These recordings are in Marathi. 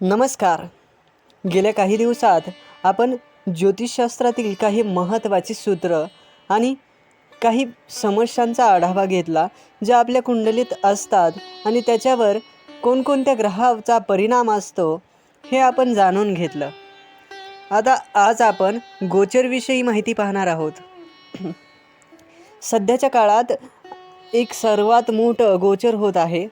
नमस्कार. गेल्या काही दिवसात आपण ज्योतिषशास्त्रातील काही महत्त्वाची सूत्र आणि काही समस्यांचा आढावा घेतला ज्या आपल्या कुंडलीत असतात आणि त्याच्यावर कोणकोणत्या ग्रहाचा परिणाम असतो हे आपण जाणून घेतलं. आता आज आपण गोचरविषयी माहिती पाहणार आहोत. सध्याच्या काळात एक सर्वात मोठं गोचर होत आहे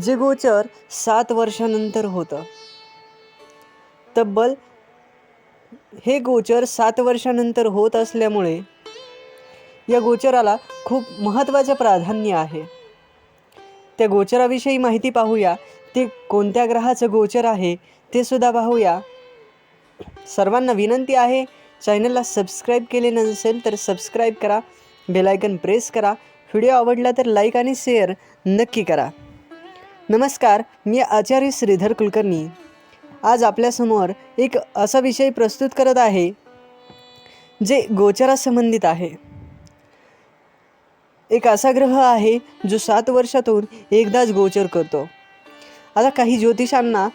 जे गोचर सात वर्षानंतर होतं. तब्बल हे गोचर सात वर्षानंतर होत असल्यामुळे या गोचराला खूप महत्त्वाचं प्राधान्य आहे. त्या गोचराविषयी माहिती पाहूया. ते कोणत्या ग्रहाचं गोचर आहे ते सुद्धा पाहूया. सर्वांना विनंती आहे चॅनलला सबस्क्राईब केले नसेल तर सबस्क्राईब करा बेलायकन प्रेस करा. व्हिडिओ आवडला तर लाईक आणि शेअर नक्की करा. नमस्कार मी आचार्य श्रीधर कुलकर्णी. आज आपल्यासमोर एक असा विषय प्रस्तुत करत आहे जे गोचरासंबंधित आहे. एक असा ग्रह आहे जो सात वर्षातून एकदाच गोचर करतो. आता काही ज्योतिषांना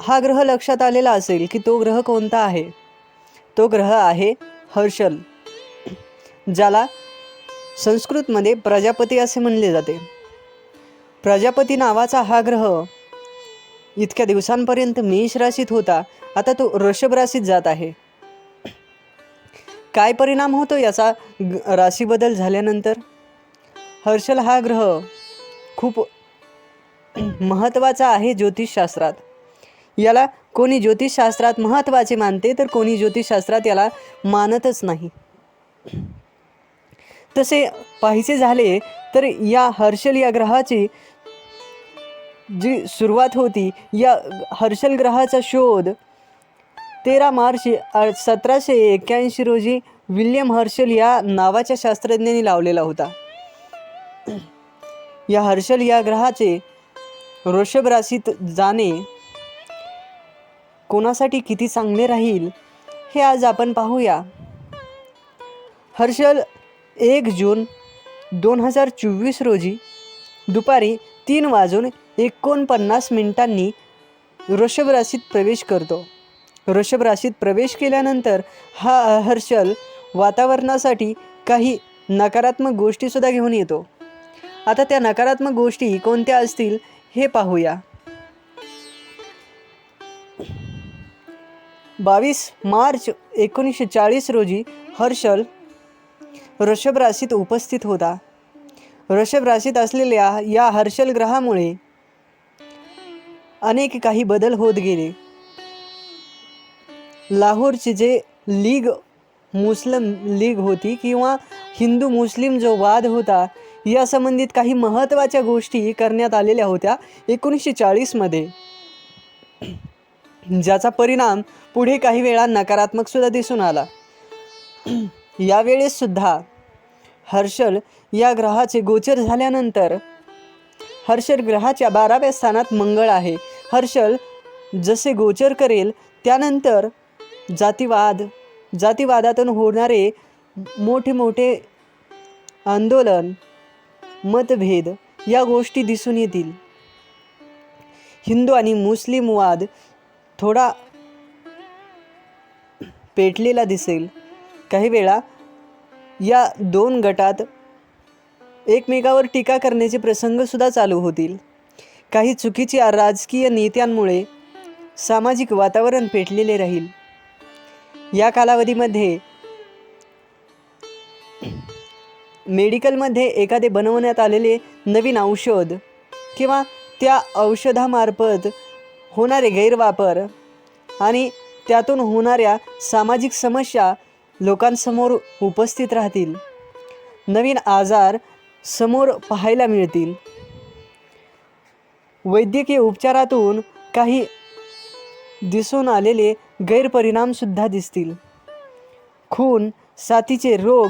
हा ग्रह लक्षात आलेला असेल की तो ग्रह कोणता आहे? तो ग्रह आहे हर्षल ज्याला संस्कृतमध्ये प्रजापती असे म्हणले जाते. प्रजापती नावाचा हा ग्रह इतक्या दिवसांपर्यंत मेष राशीत होता. आता तो वृषभ राशीत जात आहे. काय परिणाम होतो याचा राशी बदल झाल्यानंतर? हर्षल हा ग्रह खूप महत्त्वाचा आहे ज्योतिषशास्त्रात. याला कोणी ज्योतिषशास्त्रात महत्त्वाचे मानते तर कोणी ज्योतिषशास्त्रात याला मानतच नाही. तसे पाहिजे झाले तर या हर्षल या ग्रहाची जी सुरुवात होती या हर्षल ग्रहाचा शोध तेरा मार्च सतराशे एक्क्याऐंशी रोजी विल्यम हर्षल या नावाच्या शास्त्रज्ञांनी लावलेला होता. या हर्षल या ग्रहाचे वृषभ राशीत जाणे कोणासाठी किती चांगले राहील हे आज आपण पाहूया. हर्षल एक जून दोन हजार चोवीस रोजी दुपारी तीन वाजून एकोणपन्नास मिनिटांनी वृषभ राशीत प्रवेश करतो. वृषभ राशीत प्रवेश केल्यानंतर हा हर्षल वातावरणासाठी काही नकारात्मक गोष्टीसुद्धा घेऊन येतो. आता त्या नकारात्मक गोष्टी कोणत्या असतील हे पाहूया. बावीस मार्च एकोणीसशे चाळीस रोजी हर्षल वृषभ राशीत उपस्थित होता. वृषभ राशीत असलेल्या या हर्षल ग्रहामुळे अनेक काही बदल होत गेले. लाहोरची जे लीग मुस्लिम लीग होती किंवा हिंदू मुस्लिम जो वाद होता या संबंधित काही महत्त्वाच्या गोष्टी करण्यात आलेल्या होत्या एकोणीसशे चाळीसमध्ये ज्याचा परिणाम पुढे काही वेळा नकारात्मक सुद्धा दिसून आला. यावेळेस सुद्धा हर्षल या ग्रहाचे गोचर झाल्यानंतर हर्षल ग्रहाच्या बाराव्या स्थानात मंगळ आहे. हर्षल जसे गोचर करेल त्यानंतर जातीवाद जातीवादातून होणारे मोठे मोठे आंदोलन मतभेद या गोष्टी दिसून येतील. हिंदू आणि मुस्लिम वाद थोडा पेटलेला दिसेल. काही वेळा या दोन गटात एकमेकावर टीका करण्याचे प्रसंगसुद्धा चालू होतील. काही चुकीच्या राजकीय नेत्यांमुळे सामाजिक वातावरण पेटलेले राहील. या कालावधीमध्ये मेडिकलमध्ये एखादे बनवण्यात आलेले नवीन औषध किंवा त्या औषधामार्फत होणारे गैरवापर आणि त्यातून होणाऱ्या सामाजिक समस्या लोकांसमोर उपस्थित राहतील. नवीन आजार समोर पाहायला मिळतील. वैद्यकीय उपचारातून काही दिसून आलेले गैरपरिणामसुद्धा दिसतील. खून साथीचे रोग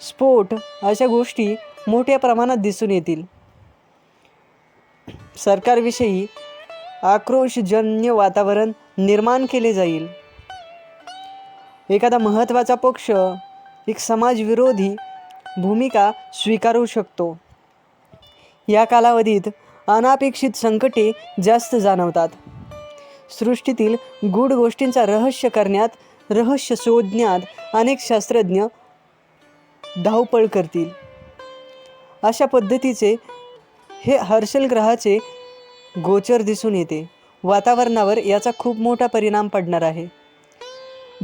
स्फोट अशा गोष्टी मोठ्या प्रमाणात दिसून येतील. सरकारविषयी आक्रोशजन्य वातावरण निर्माण केले जाईल. एखादा महत्त्वाचा पक्ष एक समाजविरोधी भूमिका स्वीकारू शकतो. या कालावधीत अनापेक्षित संकटे जास्त जाणवतात. सृष्टीतील गूढ गोष्टींचा रहस्य करण्यात रहस्य शोधण्यात अनेक शास्त्रज्ञ धावपळ करतील. अशा पद्धतीचे हे हर्षल ग्रहाचे गोचर दिसून येते. वातावरणावर याचा खूप मोठा परिणाम पडणार आहे.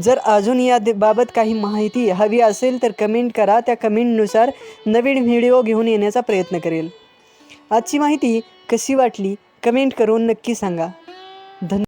जर अजून या बाबत काही माहिती हवी असेल तर कमेंट करा. त्या कमेंटनुसार नवीन व्हिडिओ घेऊन येण्याचा प्रयत्न करेल. आजची माहिती कशी वाटली? कमेंट करून नक्की सांगा. धन्यवाद.